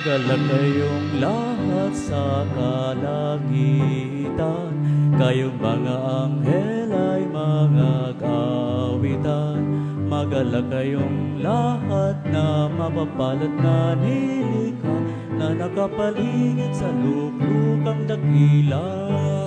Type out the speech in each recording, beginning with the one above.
Naglagalak kayong lahat sa kalangitan. Kayong mga anghel ay mga kawitan. Magalak kayong lahat na mapapalat na nilikha Na nakapaligid sa luklukang dakilan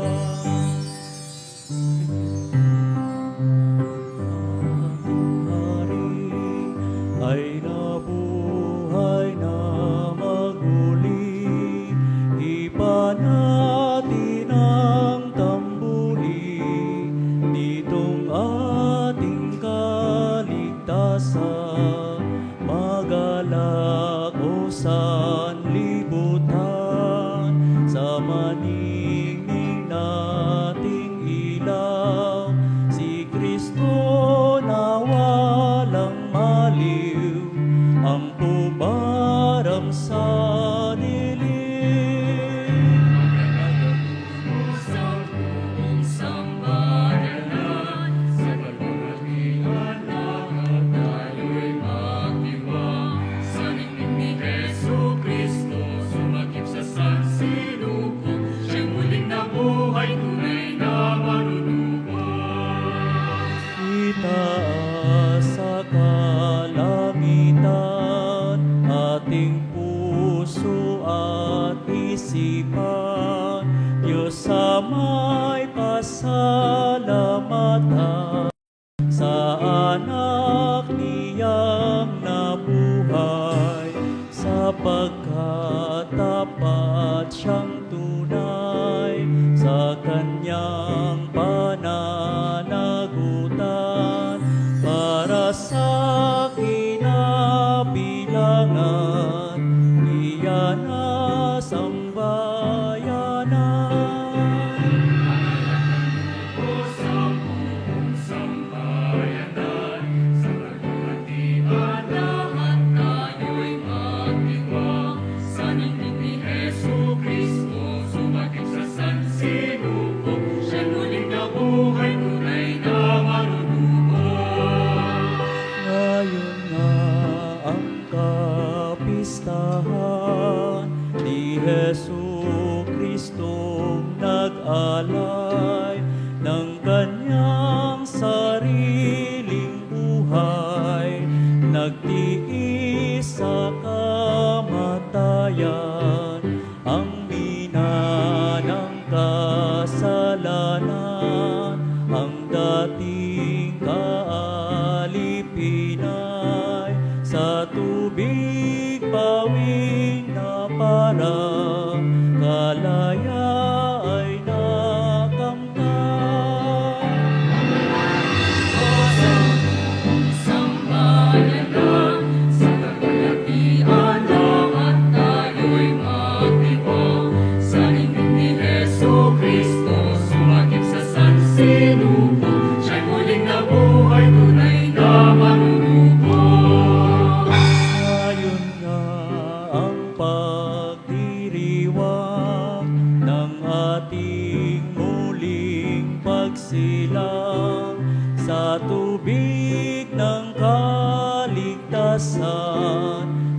Heso Kristong nag-alay ng kanyang sariling buhay, nagtiis sa kamatayan.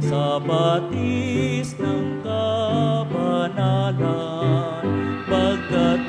sa batis ng kabanalan pagkat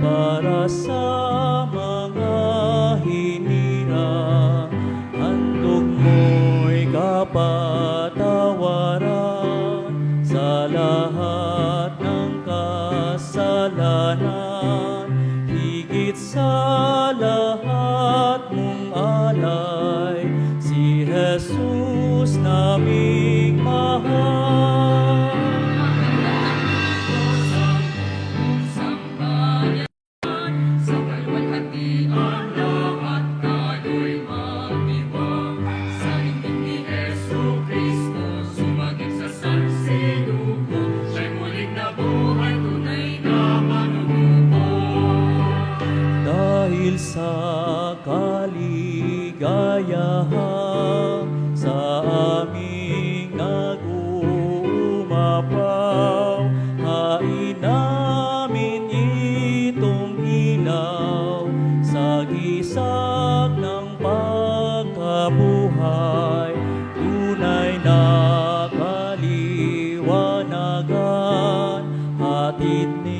para sa mga hinira. Handog mo'y kapatawaran sa lahat ng kasalanan. Higit sa lahat sa kaligayahan sa aming nag-uumapaw. Hain namin itong ilaw sa gisag ng pagkabuhay. Tunay na kaliwanagan, hatid ni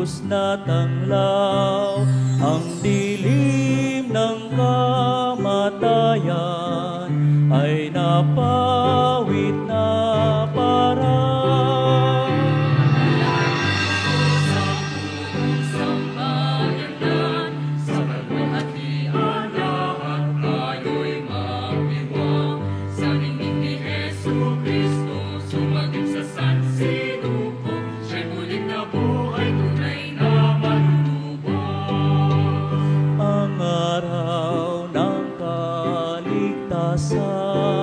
Jesus na tanglaw. someday passar.